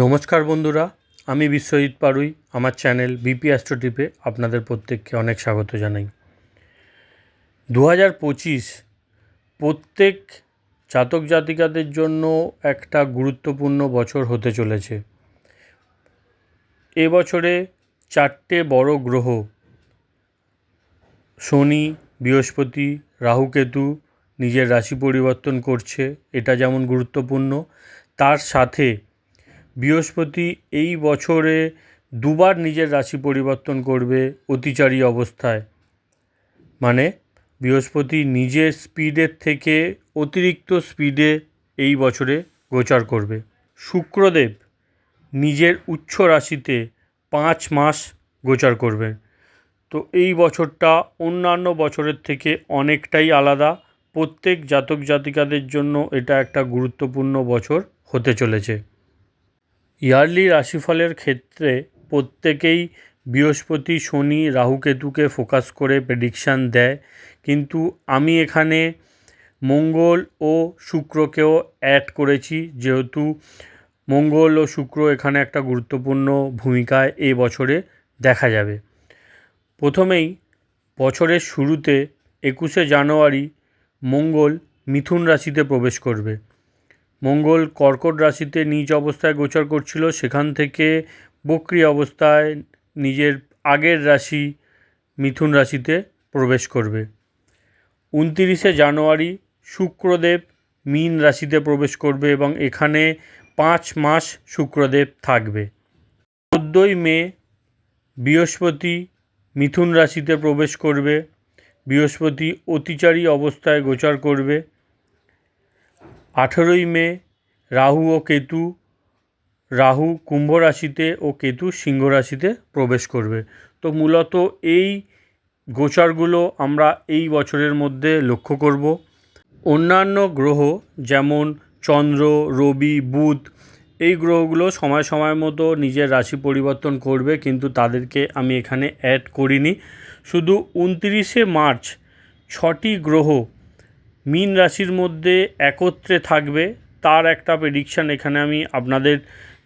নমস্কার বন্ধুরা, আমি বিশ্বজিৎ পারুই, আমার চ্যানেল বিপি অ্যাস্ট্রোটিপে আপনাদের প্রত্যেককে অনেক স্বাগত জানাই। দু হাজার পঁচিশ প্রত্যেক জাতক জাতিকাদের জন্য একটা গুরুত্বপূর্ণ বছর হতে চলেছে। এ বছরে চারটে বড় গ্রহ, শনি, বৃহস্পতি রাহুকেতু নিজের রাশি পরিবর্তন করছে, এটা যেমন গুরুত্বপূর্ণ, তার সাথে বৃহস্পতি এই বছরে দুবার নিজের রাশি পরিবর্তন করবে অতিচারী অবস্থায়। মানে বৃহস্পতি নিজের স্পিডের থেকে অতিরিক্ত স্পিডে এই বছরে গোচার করবে। শুক্রদেব নিজের উচ্চ রাশিতে পাঁচ মাস গোচার করবেন তো এই বছরটা অন্যান্য বছরের থেকে অনেকটাই আলাদা। প্রত্যেক জাতক জাতিকাদের জন্য এটা একটা গুরুত্বপূর্ণ বছর হতে চলেছে। ইয়ারলি রাশিফলের ক্ষেত্রে প্রত্যেকেই বৃহস্পতি, শনি, রাহুকেতুকে ফোকাস করে প্রেডিকশান দেয়। কিন্তু আমি এখানে মঙ্গল ও শুক্রকেও অ্যাড করেছি, যেহেতু মঙ্গল ও শুক্র এখানে একটা গুরুত্বপূর্ণ ভূমিকায় এ বছরে দেখা যাবে। প্রথমেই বছরের শুরুতে একুশে জানুয়ারি মঙ্গল মিথুন রাশিতে প্রবেশ করবে। মঙ্গল কর্কট রাশিতে নিজ অবস্থায় গোচর করছিল, সেখান থেকে বক্রি অবস্থায় নিজের আগের রাশি মিথুন রাশিতে প্রবেশ করবে। উনতিরিশে জানুয়ারি শুক্রদেব মীন রাশিতে প্রবেশ করবে এবং এখানে পাঁচ মাস শুক্রদেব থাকবে। চোদ্দোই মে বৃহস্পতি মিথুন রাশিতে প্রবেশ করবে, বৃহস্পতি অতিচারী অবস্থায় গোচর করবে আঠেরোই মে, রাহু ও কেতু, রাহু কুম্ভ রাশিতে ও কেতু সিংহ রাশিতে প্রবেশ করবে। তো মূলত এই গোচারগুলো আমরা এই বছরের মধ্যে লক্ষ্য করব। অন্যান্য গ্রহ যেমন চন্দ্র, রবি, বুধ, এই গ্রহগুলো সময় সময় মতো নিজের রাশি পরিবর্তন করবে, কিন্তু তাদেরকে আমি এখানে অ্যাড করিনি। শুধু উনতিরিশে মার্চ ছটি গ্রহ মীন রাশির মধ্যে একত্রে থাকবে, তার একটা প্রেডিকশান এখানে আমি আপনাদের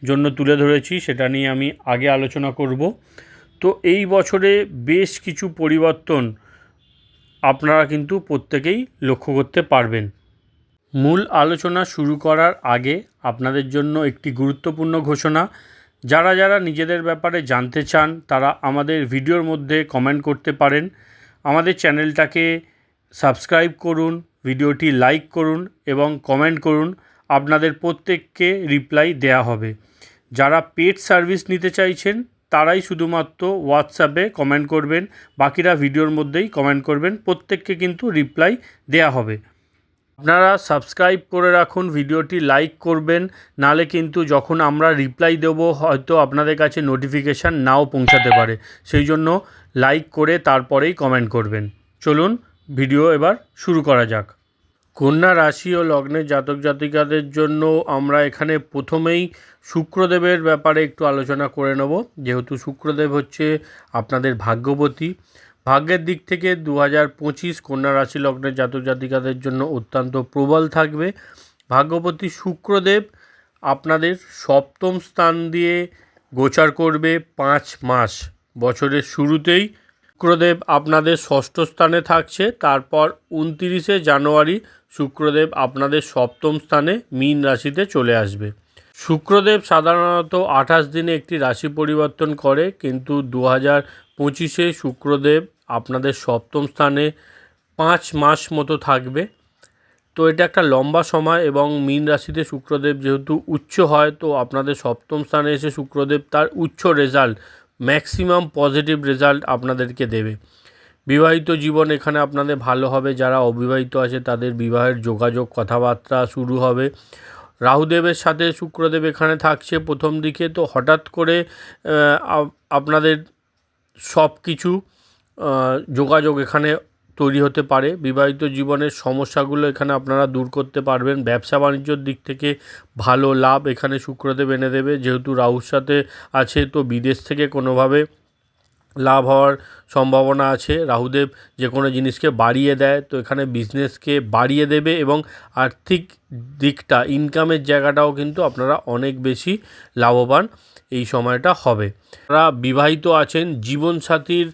জন্য তুলে ধরেছি, সেটা নিয়ে আমি আগে আলোচনা করব। তো এই বছরে বেশ কিছু পরিবর্তন আপনারা কিন্তু প্রত্যেকেই লক্ষ্য করতে পারবেন। মূল আলোচনা শুরু করার আগে আপনাদের জন্য একটি গুরুত্বপূর্ণ ঘোষণা। যারা যারা নিজেদের ব্যাপারে জানতে চান, তারা আমাদের ভিডিওর মধ্যে কমেন্ট করতে পারেন। আমাদের চ্যানেলটাকে সাবস্ক্রাইব করুন ভিডিওটি লাইক করুন এবং কমেন্ট করুন। আপনাদের প্রত্যেককে রিপ্লাই দেয়া হবে। যারা পেড সার্ভিস নিতে চাইছেন, তারাই শুধুমাত্র হোয়াটসঅ্যাপে কমেন্ট করবেন। বাকিরা ভিডিওর মধ্যেই কমেন্ট করবেন। প্রত্যেককে কিন্তু রিপ্লাই দেয়া হবে। আপনারা সাবস্ক্রাইব করে রাখুন, ভিডিওটি লাইক করবেন। নালে কিন্তু যখন আমরা রিপ্লাই দেব, হয়তো আপনাদের কাছে নোটিফিকেশান নাও পৌঁছাতে পারে। সেই জন্য লাইক করে তারপরেই কমেন্ট করবেন। চলুন ভিডিও এবার শুরু করা যাক। কন্যা রাশি ও লগ্নের জাতক জাতিকাদের জন্য আমরা এখানে প্রথমেই শুক্রদেবের ব্যাপারে একটু আলোচনা করে নেব। যেহেতু শুক্রদেব হচ্ছে আপনাদের ভাগ্যবতী। ভাগ্যের দিক থেকে দু হাজার পঁচিশ কন্যা রাশি লগ্নের জাতক জাতিকাদের জন্য অত্যন্ত প্রবল থাকবে। ভাগ্যবতী শুক্রদেব আপনাদের সপ্তম স্থান দিয়ে গোচার করবে পাঁচ মাস। বছরের শুরুতেই শুক্রদেব আপনাদের ষষ্ঠ স্থানে থাকছে। তারপর উনতিরিশে জানুয়ারি শুক্রদেব আপনাদের সপ্তম স্থানে মীন রাশিতে চলে আসবে। শুক্রদেব সাধারণত আঠাশ দিনে একটি রাশি পরিবর্তন করে, কিন্তু দু হাজার পঁচিশে শুক্রদেব আপনাদের সপ্তম স্থানে পাঁচ মাস মতো থাকবে। তো এটা একটা লম্বা সময় এবং মীন রাশিতে শুক্রদেব যেহেতু উচ্চ হয়, তো আপনাদের সপ্তম স্থানে এসে শুক্রদেব তার উচ্চ রেজাল্ট ম্যাক্সিমাম পজিটিভ রেজাল্ট আপনাদেরকে দেবে। বিবাহিত জীবন এখানে আপনাদের ভালো হবে, যারা অবিবাহিত আছে তাদের বিবাহের যোগাযোগ, কথাবার্তা শুরু হবে। রাহুদেবের সাথে শুক্রদেব এখানে থাকছে প্রথম দিকে, তো হঠাৎ করে আপনাদের সব কিছু যোগাযোগ এখানে তৈরি হতে পারে। বিবাহিত জীবনের সমস্যাগুলো এখানে আপনারা দূর করতে পারবেন। ব্যবসা বাণিজ্যর দিক থেকে ভালো লাভ এখানে শুক্রদেব এনে দেবে। যেহেতু রাহুর সাথে আছে, তো বিদেশ থেকে কোনোভাবে লাভ হওয়ার সম্ভাবনা আছে। রাহুদেব যে কোনো জিনিসকে বাড়িয়ে দেয়, তো এখানে বিজনেসকে বাড়িয়ে দেবে এবং আর্থিক দিকটা, ইনকামের জায়গাটাও কিন্তু আপনারা অনেক বেশি লাভবান এই সময়টা হবে। যারা বিবাহিত আছেন, জীবনসাথীর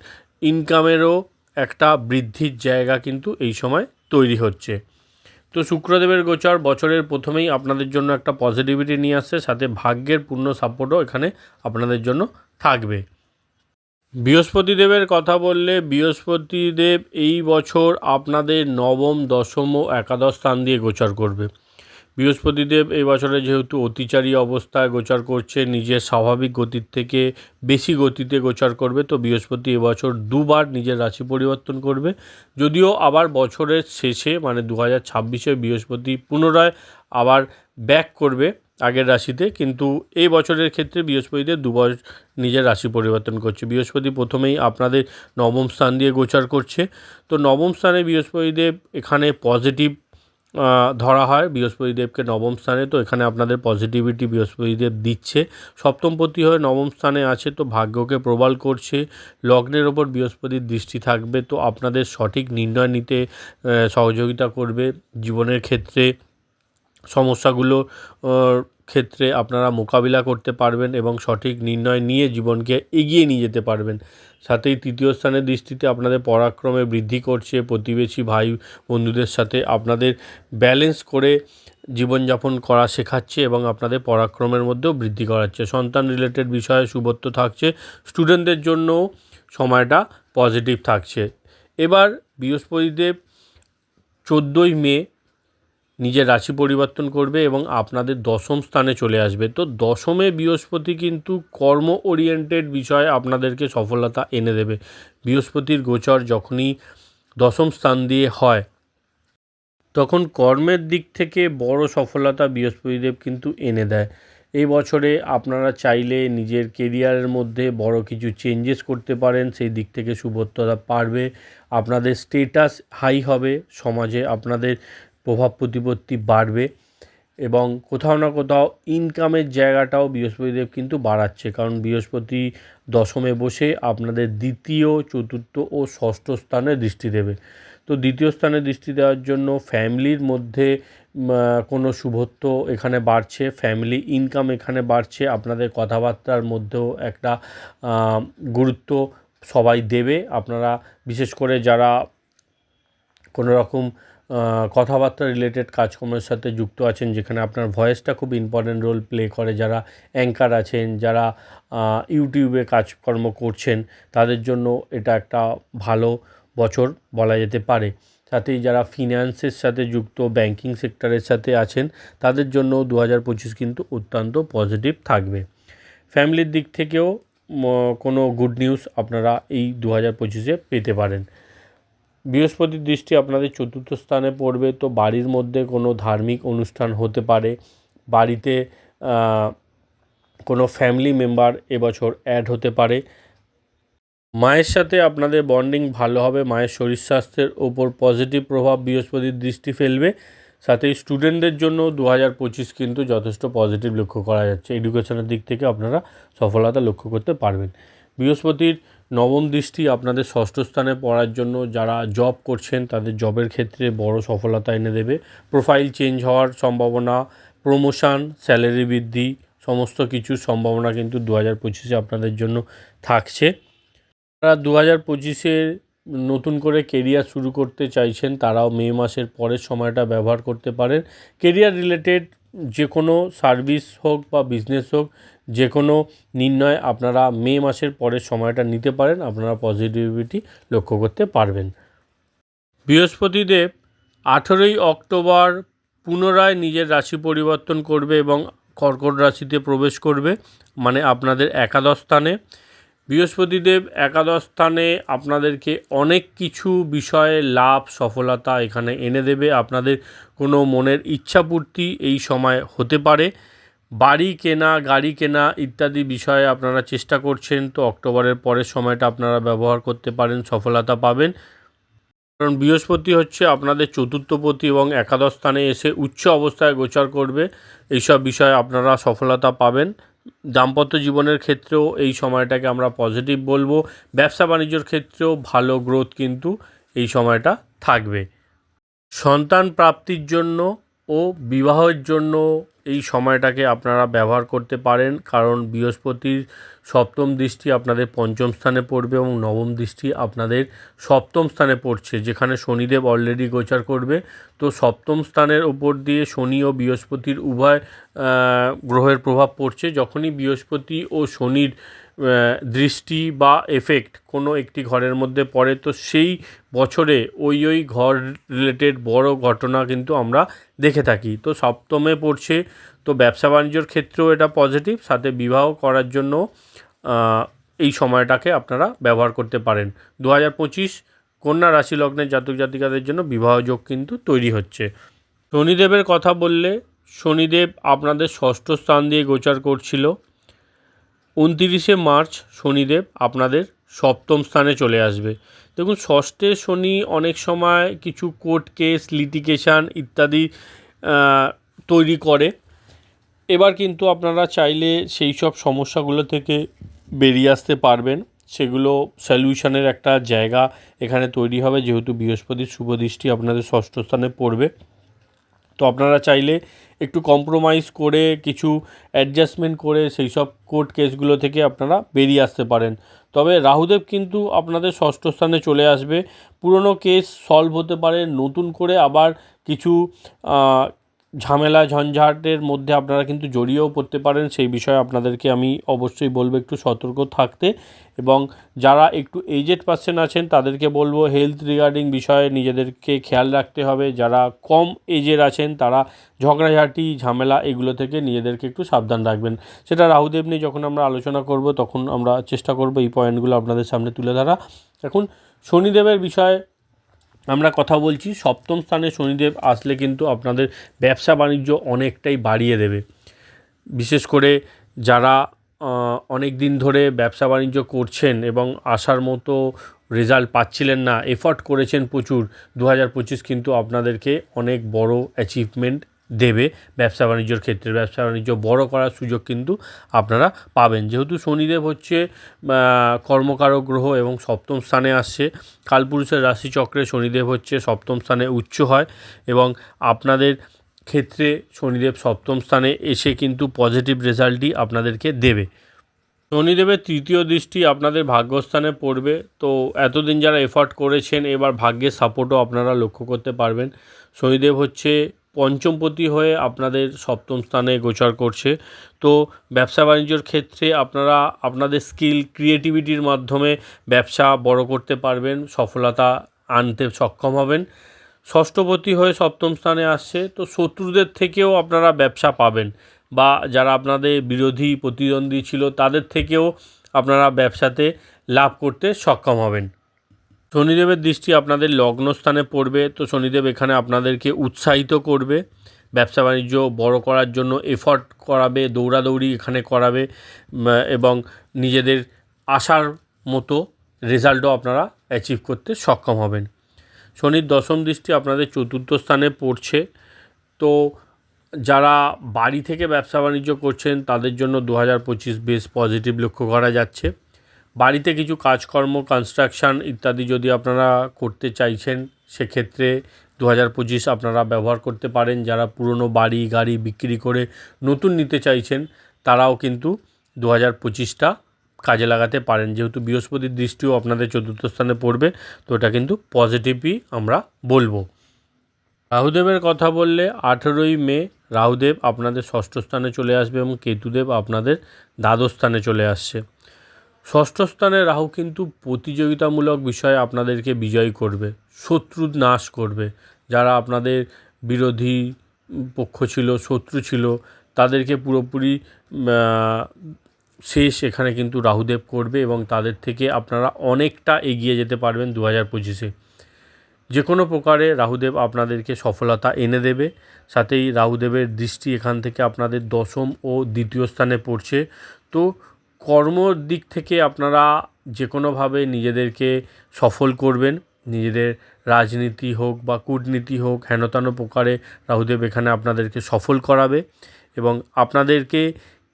ইনকামেরও একটা বৃদ্ধির জায়গা কিন্তু এই সময় তৈরি হচ্ছে। তো শুক্রদেবের গোচর বছরের প্রথমেই আপনাদের জন্য একটা পজিটিভিটি নিয়ে আসছে, সাথে ভাগ্যের পূর্ণ সাপোর্টও এখানে আপনাদের জন্য থাকবে। বৃহস্পতিদেবের কথা বললে বৃহস্পতিদেব এই বছর আপনাদের নবম, দশম ও একাদশ স্থান দিয়ে গোচর করবে। বৃহস্পতিদেব এই বছরে যেহেতু অতিচারী অবস্থায় গোচর করছে, নিজের স্বাভাবিক গতির থেকে বেশি গতিতে গোচর করবে, তো বৃহস্পতি এবছর দুবার নিজের রাশি পরিবর্তন করবে। যদিও আবার বছরের শেষে মানে দু হাজার ছাব্বিশে বৃহস্পতি পুনরায় আবার ব্যাক করবে আগের রাশিতে, কিন্তু এই বছরের ক্ষেত্রে বৃহস্পতিদের দুবার নিজের রাশি পরিবর্তন করছে। বৃহস্পতি প্রথমেই আপনাদের নবম স্থান দিয়ে গোচর করছে। তো নবম স্থানে বৃহস্পতিদেব এখানে পজিটিভ ধরা হয়। বৃহস্পতিদেবকে নবম স্থানে। তো এখানে আপনাদের পজিটিভিটি বৃহস্পতিদেব দিচ্ছে। সপ্তমপতি হয়ে নবম স্থানে আছে। তো ভাগ্যকে প্রবাল করছে। লগ্নের ওপর বৃহস্পতির দৃষ্টি থাকবে। তো আপনাদের সঠিক নির্ণয় নিতে সহযোগিতা করবে। জীবনের ক্ষেত্রে সমস্যাগুলো ক্ষেত্রে আপনারা মোকাবিলা করতে পারবেন এবং সঠিক নির্ণয় নিয়ে জীবনকে এগিয়ে নিয়ে যেতে পারবেন। সাথেই তৃতীয় স্থানের দৃষ্টিতে আপনাদের পরাক্রমে বৃদ্ধি করছে, প্রতিবেশী ভাই বন্ধুদের সাথে আপনাদের ব্যালেন্স করে জীবনযাপন করা শেখাচ্ছে এবং আপনাদের পরাক্রমের মধ্যেও বৃদ্ধি করাচ্ছে। সন্তান রিলেটেড বিষয়ে শুভত্ব থাকছে স্টুডেন্টদের জন্যও সময়টা পজিটিভ থাকছে। এবার বৃহস্পতিদেব চোদ্দোই মে নিজের রাশি পরিবর্তন করবে এবং আপনাদের দশম স্থানে চলে আসবে। তো দশমে বৃহস্পতি কিন্তু কর্ম ওরিয়েন্টেড বিষয়ে আপনাদেরকে সফলতা এনে দেবে। বৃহস্পতির গোচর যখনই দশম স্থান দিয়ে হয়, তখন কর্মের দিক থেকে বড় সফলতা বৃহস্পতিদেব কিন্তু এনে দেয়। এই বছরে আপনারা চাইলে নিজের কেরিয়ারের মধ্যে বড় কিছু চেঞ্জেস করতে পারেন, সেই দিক থেকে শুভত্বতা পারবে। আপনাদের স্টেটাস হাই হবে, সমাজে আপনাদের প্রভাব প্রতিপত্তি বাড়বে এবং কোথাও না কোথাও ইনকামের জায়গাটাও বৃহস্পতিদেব কিন্তু বাড়াচ্ছে। কারণ বৃহস্পতি দশমে বসে আপনাদের দ্বিতীয়, চতুর্থ ও ষষ্ঠ স্থানে দৃষ্টি দেবে। তো দ্বিতীয় স্থানে দৃষ্টি দেওয়ার জন্য ফ্যামিলির মধ্যে কোনো শুভত্ব এখানে বাড়ছে ফ্যামিলি ইনকাম এখানে বাড়ছে, আপনাদের কথাবার্তার মধ্যেও একটা গুরুত্ব সবাই দেবে। আপনারা, বিশেষ করে যারা কোনো রকম কথাবার্তা রিলেটেড কাজকর্মের সাথে যুক্ত আছেন, যেখানে আপনার ভয়েসটা খুব ইম্পর্ট্যান্ট রোল প্লে করে। যারা অ্যাঙ্কার আছেন, যারা ইউটিউবে কাজকর্ম করছেন, তাদের জন্য এটা একটা ভালো বছর বলা যেতে পারে। সাথেই যারা ফিনান্সের সাথে যুক্ত ব্যাংকিং সেক্টরের সাথে আছেন, তাদের জন্য দু হাজার পঁচিশ কিন্তু অত্যন্ত পজিটিভ থাকবে। ফ্যামিলির দিক থেকেও কোনো গুড নিউজ আপনারা এই দু হাজার পঁচিশে পেতে পারেন। বৃহস্পতির দৃষ্টি আপনাদের চতুর্থ স্থানে পড়বে, তো বাড়ির মধ্যে কোনো ধার্মিক অনুষ্ঠান হতে পারে, বাড়িতে কোনো ফ্যামিলি মেম্বার এবছর অ্যাড হতে পারে। মায়ের সাথে আপনাদের বন্ডিং ভালো হবে, মায়ের শরীর স্বাস্থ্যের ওপর পজিটিভ প্রভাব বৃহস্পতির দৃষ্টি ফেলবে। সাথে স্টুডেন্টদের জন্য দু হাজার পঁচিশ কিন্তু যথেষ্ট পজিটিভ লক্ষ্য করা যাচ্ছে। এডুকেশনের দিক থেকে আপনারা সফলতা লক্ষ্য করতে পারবেন। বৃহস্পতির নবম দৃষ্টি আপনাদের ষষ্ঠ স্থানে পড়ার জন্য যারা জব করছেন, তাদের জবের ক্ষেত্রে বড় সফলতা এনে দেবে। প্রোফাইল চেঞ্জ হওয়ার সম্ভাবনা প্রমোশন স্যালারি বৃদ্ধি, সমস্ত কিছুর সম্ভাবনা কিন্তু দু হাজার পঁচিশে আপনাদের জন্য থাকছে। তারা দু হাজার পঁচিশে নতুন করে কেরিয়ার শুরু করতে চাইছেন, তারাও মে মাসের পরের সময়টা ব্যবহার করতে পারেন। কেরিয়ার রিলেটেড যে কোনো সার্ভিস হোক বা বিজনেস হোক যে কোনো নির্ণয় আপনারা মে মাসের পরের সময়টা নিতে পারেন, আপনারা পজিটিভিটি লক্ষ্য করতে পারবেন। বৃহস্পতিদেব আঠেরোই অক্টোবর পুনরায় নিজের রাশি পরিবর্তন করবে এবং কর্কট রাশিতে প্রবেশ করবে মানে আপনাদের একাদশ স্থানে। বৃহস্পতিদেব একাদশ স্থানে আপনাদেরকে অনেক কিছু বিষয়ে লাভ, সফলতা এখানে এনে দেবে। আপনাদের কোনো মনের ইচ্ছাপূর্তি এই সময় হতে পারে। বাড়ি কেনা, গাড়ি কেনা ইত্যাদি বিষয়ে আপনারা চেষ্টা করছেন, তো অক্টোবরের পরের সময়টা আপনারা ব্যবহার করতে পারেন, সফলতা পাবেন। কারণ বৃহস্পতি হচ্ছে আপনাদের চতুর্থপতি এবং একাদশ স্থানে এসে উচ্চ অবস্থায় গোচর করবে, এইসব বিষয়ে আপনারা সফলতা পাবেন। দাম্পত্য জীবনের ক্ষেত্রেও এই সময়টাকে আমরা পজিটিভ বলব, ব্যবসা বাণিজ্যর ক্ষেত্রেও ভালো গ্রোথ কিন্তু এই সময়টা থাকবে। সন্তান প্রাপ্তির জন্য ও বিবাহের জন্য এই সময়টাকে আপনারা ব্যবহার করতে পারেন, কারণ বৃহস্পতির সপ্তম দৃষ্টি আপনাদের পঞ্চম স্থানে পড়বে এবং নবম দৃষ্টি আপনাদের সপ্তম স্থানে পড়ছে, যেখানে শনিদেব অলরেডি গোচার করবে। তো সপ্তম স্থানের ওপর দিয়ে শনি ও বৃহস্পতির উভয় গ্রহের প্রভাব পড়ছে। যখনই বৃহস্পতি ও শনির দৃষ্টি বা এফেক্ট কোনো একটি ঘরের মধ্যে পড়ে, তো সেই বছরে ওই ওই ঘর রিলেটেড বড় ঘটনা কিন্তু আমরা দেখে থাকি। তো সপ্তমে পড়ছে, তো ব্যবসা বাণিজ্যর ক্ষেত্রেও এটা পজিটিভ সাথে বিবাহ করার জন্য এই সময়টাকে আপনারা ব্যবহার করতে পারেন। দু হাজার পঁচিশ কন্যা রাশি লগ্নের জাতক জাতিকাদের জন্য বিবাহ যোগ কিন্তু তৈরি হচ্ছে। শনিদেবের কথা বললে, শনিদেব আপনাদের ষষ্ঠ স্থান দিয়ে গোচার করছিল। উনতিরিশে মার্চ শনিদেব আপনাদের সপ্তম স্থানে চলে আসবে। দেখুন, ষষ্ঠে শনি অনেক সময় কিছু কোর্ট কেস লিটিগেশন ইত্যাদি তৈরি করে। এবার কিন্তু আপনারা চাইলে সেই সব সমস্যাগুলো থেকে বেরিয়ে আসতে পারবেন। সেগুলো সলিউশনের একটা জায়গা এখানে তৈরি হবে, যেহেতু বৃহস্পতির শুভ দৃষ্টি আপনাদের ষষ্ঠ স্থানে পড়বে। তো আপনারা চাইলে একটু কম্প্রোমাইজ করে, কিছু অ্যাডজাস্টমেন্ট করে সেই সব কোর্ট কেসগুলো থেকে আপনারা বেরিয়ে আসতে পারেন। তবে রাহুদেব কিন্তু আপনাদের ষষ্ঠ স্থানে চলে আসবে। পুরনো কেস সলভ হতে পারে, নতুন করে আবার কিছু ঝামেলা, ঝঞ্ঝাটের মধ্যে আপনারা কিন্তু জড়িয়েও পড়তে পারেন, সেই বিষয়ে আপনাদেরকে আমি অবশ্যই বলব একটু সতর্ক থাকতে। এবং যারা একটু এজেড পার্সন আছেন, তাদেরকে বলব হেলথ রিগার্ডিং বিষয়ে নিজেদেরকে খেয়াল রাখতে হবে। যারা কম এজের আছেন, তারা ঝগড়াঝাটি, ঝামেলা এগুলো থেকে নিজেদেরকে একটু সাবধান রাখবেন। সেটা রাহুদেব নিয়ে যখন আমরা আলোচনা করব, তখন আমরা চেষ্টা করব এই পয়েন্টগুলো আপনাদের সামনে তুলে ধরা। এখন শনিদেবের বিষয়ে আমরা কথা বলছি, সপ্তম স্থানে শনিদেব আসলে কিন্তু আপনাদের ব্যবসা বাণিজ্য অনেকটাই বাড়িয়ে দেবে। বিশেষ করে যারা অনেক দিন ধরে ব্যবসা বাণিজ্য করছেন এবং আসার মতো রেজাল্ট পাচ্ছিলেন না, এফর্ট করেছেন প্রচুর, দু হাজার পঁচিশ কিন্তু আপনাদেরকে অনেক বড় অ্যাচিভমেন্ট দেবে। ব্যবসা বাণিজ্যর ক্ষেত্রে ব্যবসা বাণিজ্য বড় করার সুযোগ কিন্তু আপনারা পাবেন। যেহেতু শনিদেব হচ্ছে কর্মকারক গ্রহ এবং সপ্তম স্থানে আসছে, কালপুরুষের রাশিচক্রে শনিদেব হচ্ছে সপ্তম স্থানে উচ্চ হয় এবং আপনাদের ক্ষেত্রে শনিদেব সপ্তম স্থানে এসে কিন্তু পজিটিভ রেজাল্টই আপনাদেরকে দেবে। শনিদেবের তৃতীয় দৃষ্টি আপনাদের ভাগ্যস্থানে পড়বে। তো এতদিন যারা এফর্ট করেছেন, এবার ভাগ্যের সাপোর্টও আপনারা লক্ষ্য করতে পারবেন। শনিদেব হচ্ছে পঞ্চমপতি হয়ে আপনাদের সপ্তম স্থানে গোচর করছে। তো ব্যবসা বাণিজ্যর ক্ষেত্রে আপনারা আপনাদের স্কিল, ক্রিয়েটিভিটির মাধ্যমে ব্যবসা বড় করতে পারবেন, সফলতা আনতে সক্ষম হবেন। ষষ্ঠপতি হয়ে সপ্তম স্থানে আসছে। তো শত্রুদের থেকেও আপনারা ব্যবসা পাবেন বা যারা আপনাদের বিরোধী প্রতিদ্বন্দ্বী ছিল তাদের থেকেও আপনারা ব্যবসাতে লাভ করতে সক্ষম হবেন। শনিদেবের দৃষ্টি আপনাদের লগ্ন স্থানে পড়বে, তো শনিদেব এখানে আপনাদেরকে উৎসাহিত করবে, ব্যবসা বাণিজ্য বড় করার জন্য এফর্ট করাবে, দৌড়াদৌড়ি এখানে করাবে এবং নিজেদের আশার মতো রেজাল্টও আপনারা অ্যাচিভ করতে সক্ষম হবেন। শনির দশম দৃষ্টি আপনাদের চতুর্থ স্থানে পড়ছে, তো যারা বাড়ি থেকে ব্যবসা বাণিজ্য করছেন তাদের জন্য দু হাজার পঁচিশ বেশ পজিটিভ লক্ষ্য করা যাচ্ছে। বাড়িতে কিছু কাজকর্ম কনস্ট্রাকশান ইত্যাদি যদি আপনারা করতে চাইছেন, সেক্ষেত্রে দু হাজার পঁচিশ আপনারা ব্যবহার করতে পারেন। যারা পুরনো বাড়ি, গাড়ি বিক্রি করে নতুন নিতে চাইছেন, তারাও কিন্তু দু হাজার পঁচিশটা কাজে লাগাতে পারেন। যেহেতু বৃহস্পতির দৃষ্টিও আপনাদের চতুর্থ স্থানে পড়বে, তো এটা কিন্তু পজিটিভই আমরা বলব। রাহুদেবের কথা বললে আঠেরোই মে রাহুদেব আপনাদের ষষ্ঠ স্থানে চলে আসবে এবং কেতুদেব আপনাদের দ্বাদশ স্থানে চলে আসছে। ষষ্ঠ স্থানে রাহু কিন্তু প্রতিযোগিতামূলক বিষয়ে আপনাদেরকে বিজয় করবে, শত্রু নাশ করবে। যারা আপনাদের বিরোধী পক্ষ ছিল, শত্রু ছিল, তাদেরকে পুরোপুরি শেষ এখানে কিন্তু রাহুদেব করবে এবং তাদের থেকে আপনারা অনেকটা এগিয়ে যেতে পারবেন দু হাজার পঁচিশে। যে কোনো প্রকারে রাহুদেব আপনাদেরকে সফলতা এনে দেবে। সাথেই রাহুদেবের দৃষ্টি এখান থেকে আপনাদের দশম ও দ্বিতীয় স্থানে পড়ছে। তো কর্মর দিক থেকে আপনারা যে কোনোভাবে নিজেদেরকে সফল করবেন। নিজেদের রাজনীতি হোক বা কূটনীতি হোক, হেনতানো প্রকারে রাহুদেব এখানে আপনাদেরকে সফল করাবে এবং আপনাদেরকে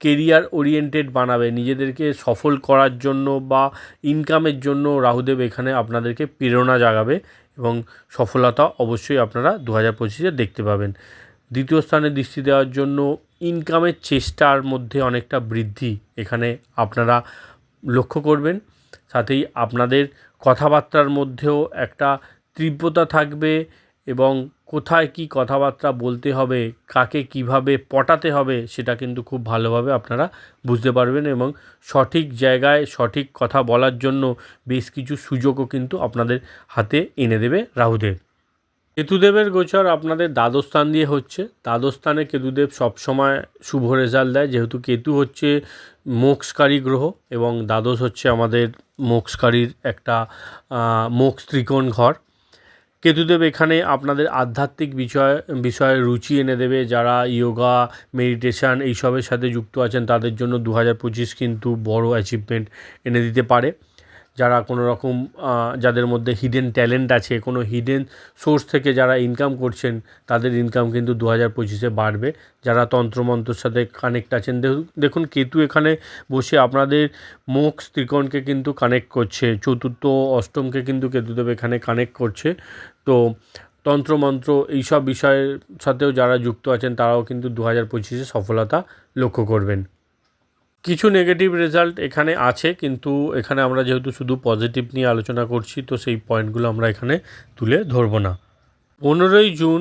কেরিয়ার ওরিয়েন্টেড বানাবে। নিজেদেরকে সফল করার জন্য বা ইনকামের জন্য রাহুদেব এখানে আপনাদেরকে প্রেরণা জাগাবে এবং সফলতা অবশ্যই আপনারা দু হাজার পঁচিশে দেখতে পাবেন। দ্বিতীয় স্থানে দৃষ্টি দেওয়ার জন্য ইনকামের চেষ্টার মধ্যে অনেকটা বৃদ্ধি এখানে আপনারা লক্ষ্য করবেন। সাথেই আপনাদের কথাবার্তার মধ্যেও একটা তীব্রতা থাকবে এবং কোথায় কী কথাবার্তা বলতে হবে, কাকে কীভাবে পটাতে হবে সেটা কিন্তু খুব ভালোভাবে আপনারা বুঝতে পারবেন এবং সঠিক জায়গায় সঠিক কথা বলার জন্য বেশ কিছু সুযোগও কিন্তু আপনাদের হাতে এনে দেবে রাহুদেব কেতুদেবের গোচর আপনাদের দ্বাদশ স্থান দিয়ে হচ্ছে। দ্বাদশ স্থানে কেতুদেব সবসময় শুভ রেজাল্ট দেয়। যেহেতু কেতু হচ্ছে মোক্ষকারী গ্রহ এবং দ্বাদশ হচ্ছে আমাদের মোক্ষকারীর একটা মোক্ষ ত্রিকোণ ঘর। কেতুদেব এখানে আপনাদের আধ্যাত্মিক বিষয়, বিষয়ে রুচি এনে দেবে। যারা ইয়োগা, মেডিটেশান এইসবের সাথে যুক্ত আছেন, তাদের জন্য দু হাজার পঁচিশ কিন্তু বড় অ্যাচিভমেন্ট এনে দিতে পারে। যারা কোনো রকম যাদের মধ্যে হিডেন ট্যালেন্ট আছে, কোনো হিডেন সোর্স থেকে যারা ইনকাম করছেন, তাদের ইনকাম কিন্তু দু হাজার পঁচিশে বাড়বে। যারা তন্ত্রমন্ত্রর সাথে কানেক্ট আছেন দেখুন কেতু এখানে বসে আপনাদের মোক্ষ ত্রিকোণকে কিন্তু কানেক্ট করছে, চতুর্থ, অষ্টমকে কিন্তু কেতুদেব এখানে কানেক্ট করছে। তো তন্ত্রমন্ত্র এইসব বিষয়ের সাথেও যারা যুক্ত আছেন, তারাও কিন্তু দু হাজার পঁচিশে সফলতা লক্ষ্য করবেন। কিছু নেগেটিভ রেজাল্ট এখানে আছে, কিন্তু এখানে আমরা যেহেতু শুধু পজিটিভ নিয়ে আলোচনা করছি, তো সেই পয়েন্টগুলো আমরা এখানে তুলে ধরবো না। পনেরোই জুন,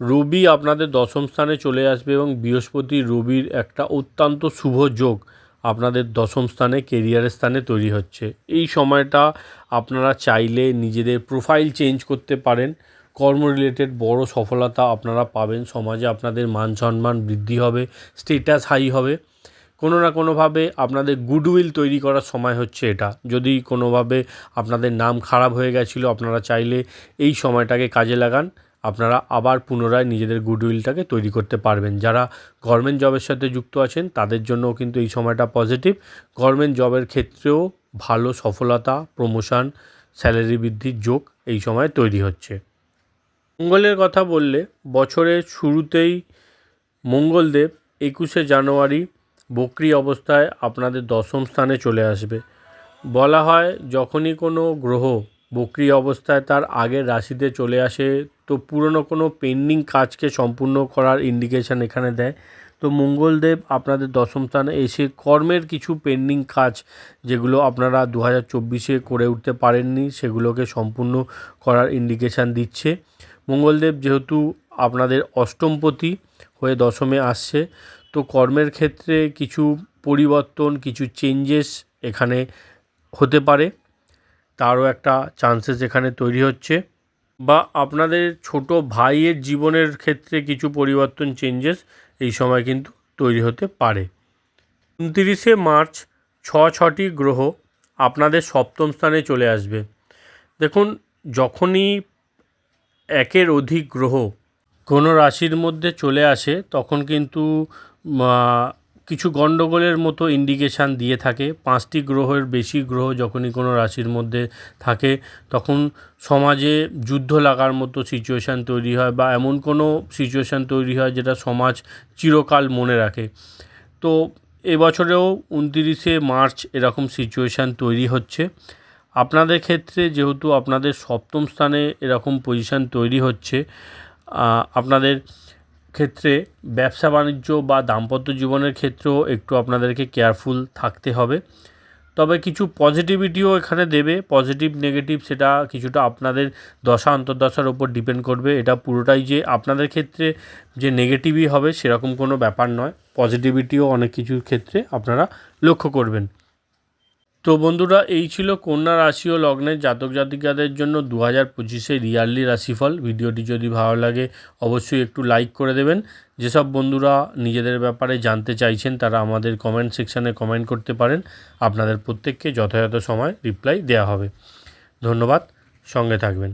রবি আপনাদের দশম স্থানে চলে আসবে এবং বৃহস্পতি রবির একটা অত্যন্ত শুভ যোগ আপনাদের দশম স্থানে কেরিয়ারের স্থানে তৈরি হচ্ছে। এই সময়টা আপনারা চাইলে নিজেদের প্রোফাইল চেঞ্জ করতে পারেন। কর্ম রিলেটেড বড় সফলতা আপনারা পাবেন। সমাজে আপনাদের মান সম্মান বৃদ্ধি হবে স্টেটাস হাই হবে। কোনো না কোনোভাবে আপনাদের গুডউইল তৈরি করার সময় হচ্ছে এটা। যদি কোনোভাবে আপনাদের নাম খারাপ হয়ে গেছিল, আপনারা চাইলে এই সময়টাকে কাজে লাগান। আপনারা আবার পুনরায় নিজেদের গুডউইলটাকে তৈরি করতে পারবেন। যারা গভর্নমেন্ট জবের সাথে যুক্ত আছেন, তাদের জন্যও কিন্তু এই সময়টা পজিটিভ গভর্নমেন্ট জবের ক্ষেত্রেও ভালো সফলতা প্রমোশন স্যালারি বৃদ্ধির যোগ এই সময় তৈরি হচ্ছে। মঙ্গলের কথা বললে বছরের শুরুতেই মঙ্গলদেব একুশে জানুয়ারি বক্রি অবস্থায় আপনাদের দশম স্থানে চলে আসবে। বলা হয়, যখনই কোনো গ্রহ বক্রি অবস্থায় তার আগের রাশিতে চলে আসে, তো পুরনো কোনো পেন্ডিং কাজকে সম্পূর্ণ করার ইন্ডিকেশান এখানে দেয়। তো মঙ্গলদেব আপনাদের দশম স্থানে এসে কর্মের কিছু পেন্ডিং কাজ যেগুলো আপনারা দু হাজার চব্বিশে করে উঠতে পারেননি, সেগুলোকে সম্পূর্ণ করার ইন্ডিকেশান দিচ্ছে। মঙ্গলদেব যেহেতু আপনাদের অষ্টমপতি হয়ে দশমে আসছে তো কর্মের ক্ষেত্রে কিছু পরিবর্তন, কিছু চেঞ্জেস এখানে হতে পারে। তারও একটা চান্সেস এখানে তৈরি হচ্ছে। বা আপনাদের ছোট ভাইয়ের জীবনের ক্ষেত্রে কিছু পরিবর্তন চেঞ্জেস এই সময় কিন্তু তৈরি হতে পারে। উনতিরিশে মার্চ, ছ ছটি গ্রহ আপনাদের সপ্তম স্থানে চলে আসবে। দেখুন, যখনই একের অধিক গ্রহ, কোনো রাশির মধ্যে চলে আসে, তখন কিন্তু কিছু গণ্ডগোলের মতো ইন্ডিকেশান দিয়ে থাকে। পাঁচটি গ্রহের বেশি গ্রহ যখনই কোনো রাশির মধ্যে থাকে, তখন সমাজে যুদ্ধ লাগার মতো সিচুয়েশান তৈরি হয় বা এমন কোনো সিচুয়েশান তৈরি হয় যেটা সমাজ চিরকাল মনে রাখে। তো এবছরেও উনতিরিশে মার্চ এরকম সিচুয়েশান তৈরি হচ্ছে। আপনাদের ক্ষেত্রে যেহেতু আপনাদের সপ্তম স্থানে এরকম পজিশান তৈরি হচ্ছে আপনাদের ক্ষেত্রে ব্যবসা বাণিজ্য বা দাম্পত্য জীবনের ক্ষেত্রেও একটু আপনাদেরকে কেয়ারফুল থাকতে হবে। তবে কিছু পজিটিভিটিও এখানে দেবে, পজিটিভ, নেগেটিভ সেটা কিছুটা আপনাদের দশা, অন্তর্দশার ওপর ডিপেন্ড করবে। এটা পুরোটাই যে আপনাদের ক্ষেত্রে যে নেগেটিভই হবে সেরকম কোনো ব্যাপার নয়। পজিটিভিটিও অনেক কিছুর ক্ষেত্রে আপনারা লক্ষ্য করবেন। তো বন্ধুরা, এই ছিল কন্যা রাশি ও লগ্নের জাতক জাতিকাদের জন্য দু হাজার পঁচিশের ইয়ারলি রাশিফল। ভিডিওটি যদি ভালো লাগে, অবশ্যই একটু লাইক করে দেবেন। যেসব বন্ধুরা নিজেদের ব্যাপারে জানতে চাইছেন, তারা আমাদের কমেন্ট সেকশানে কমেন্ট করতে পারেন। আপনাদের প্রত্যেককে যথাযথ সময় রিপ্লাই দেওয়া হবে। ধন্যবাদ, সঙ্গে থাকবেন।